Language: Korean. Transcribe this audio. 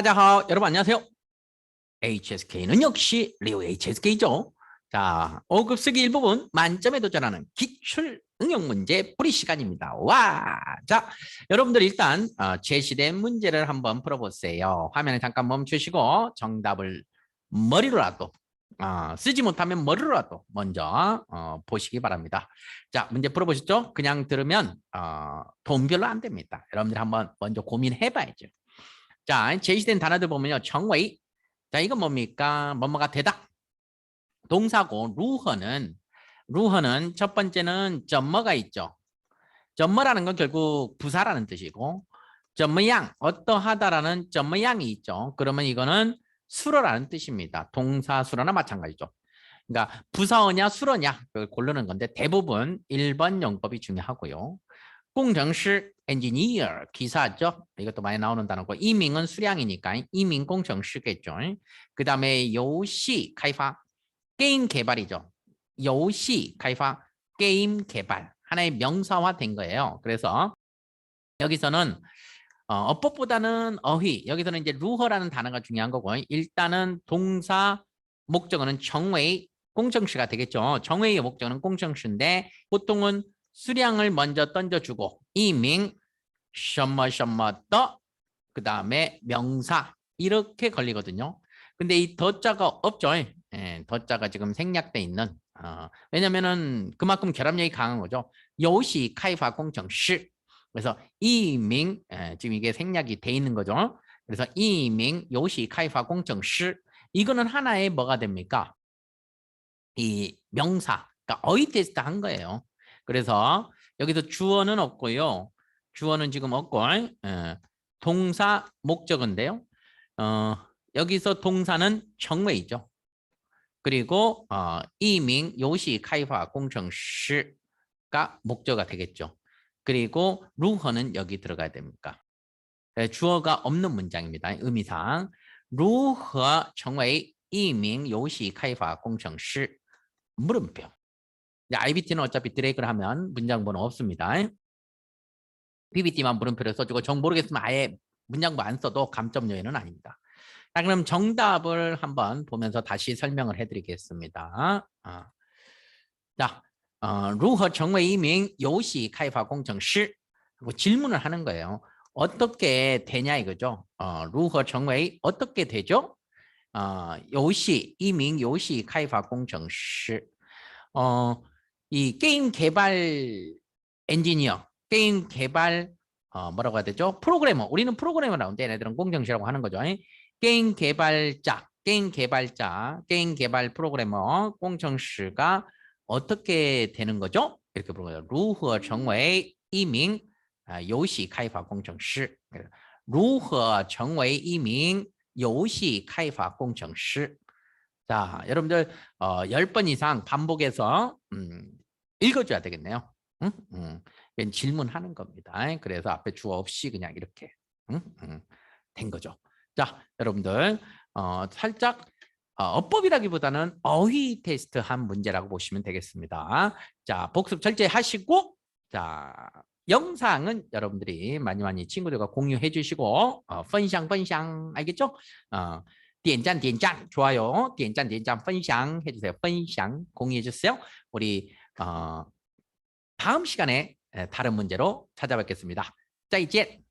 大家好, 여러분 안녕하세요. HSK는 역시 리오 HSK죠. 자, 5급 쓰기 1부분 만점에 도전하는 기출 응용 문제 풀이 시간입니다. 와! 자, 여러분들 일단 어, 제시된 문제를 한번 풀어보세요. 화면을 잠깐 멈추시고 정답을 머리로라도 어, 쓰지 못하면 머리로라도 먼저 어, 보시기 바랍니다. 자, 문제 풀어보셨죠? 그냥 들으면 어, 돈 별로 안 됩니다. 여러분들 한번 먼저 고민해봐야죠. 자, 제시된 단어들 보면요. 정의. 자, 이건 뭡니까? 뭐뭐가 되다. 동사고 루허는 루허는 첫 번째는 점머가 있죠. 점머라는 건 결국 부사라는 뜻이고 점머양 어떠하다라는 점머양이 있죠. 그러면 이거는 수로라는 뜻입니다. 동사 수로나 마찬가지죠. 그러니까 부사어냐 수로냐 그걸 고르는 건데 대부분 1번 영법이 중요하고요. 공정시 엔지니어 기사죠. 이것도 많이 나오는 단어고 이밍은 수량이니까 이밍 공정시겠죠. 그 다음에 요시 개발 게임 개발이죠. 요시 개발 게임 개발 하나의 명사화된 거예요. 그래서 여기서는 어, 어법보다는 어휘 여기서는 이제 루허라는 단어가 중요한 거고 일단은 동사 목적어는 정웨이 공정시가 되겠죠. 정웨이의 목적어는 공정시인데 보통은 수량을 먼저 던져주고 이밍 셔머 셔머 더 그 다음에 명사 이렇게 걸리거든요. 근데 이 더자가 없죠. 예, 더자가 지금 생략돼 있는 어, 왜냐면은 그만큼 결합력이 강한 거죠. 요시 카이파 공정 시 그래서 이밍 예, 지금 이게 생략이 돼 있는 거죠. 그래서 이밍 요시 카이파 공정 시 이거는 하나의 뭐가 됩니까? 이 명사 그러니까 어휘 테스트 한 거예요. 그래서 여기서 주어는 없고요. 주어는 지금 없고 예, 동사 목적인데요. 어, 여기서 동사는 정외이죠. 그리고 어, 이밍 요시 카이화 공정시가 목적어가 되겠죠. 그리고 루허는 여기 들어가야 됩니까? 예, 주어가 없는 문장입니다. 의미상 루허 정외 이밍 요시 카이화 공정시 물음표 IBT는 어차피 드래그를 하면 문장번호 없습니다. PPT만 물음표를 써주고 정 모르겠으면 아예 문장부 안 써도 감점 요인은 아닙니다. 자, 그럼 정답을 한번 보면서 다시 설명을 해드리겠습니다. 아. 자, 어, 如何成为一名游戏开发工程师? 하고 질문을 하는 거예요. 어떻게 되냐 이거죠. 어, 如何成为 어떻게 되죠? 어, 游戏一名游戏开发工程师. 어, 이 게임 개발 엔지니어, 게임 개발 어 뭐라고 해야 되죠? 프로그래머. 우리는 프로그래머라는데 얘네들은 공정시라고 하는 거죠. 게임 개발자, 게임 개발자, 게임 개발 프로그래머 공정시가 어떻게 되는 거죠? 이렇게 물어봐요. 루허 정웨이 이밍 아, 요시 카이파 공정시. 루허 정웨이 이밍 요시 카이파 공정시. 자, 여러분들 어, 10번 이상 반복해서 음, 읽어줘야 되겠네요. 응? 응. 질문하는 겁니다. 그래서 앞에 주어 없이 그냥 이렇게 응? 응. 된 거죠. 자, 여러분들 어, 살짝 어, 어법이라기보다는 어휘 테스트 한 문제라고 보시면 되겠습니다. 자, 복습 철저히 하시고 자, 영상은 여러분들이 많이 많이 친구들과 공유해 주시고 어, 펀샹 펀샹 알겠죠? 어, 点赞点赞 좋아요 点赞点赞分享 해주세요 分享 공유해 주세요 우리 어, 다음 시간에 다른 문제로 찾아뵙겠습니다. 再见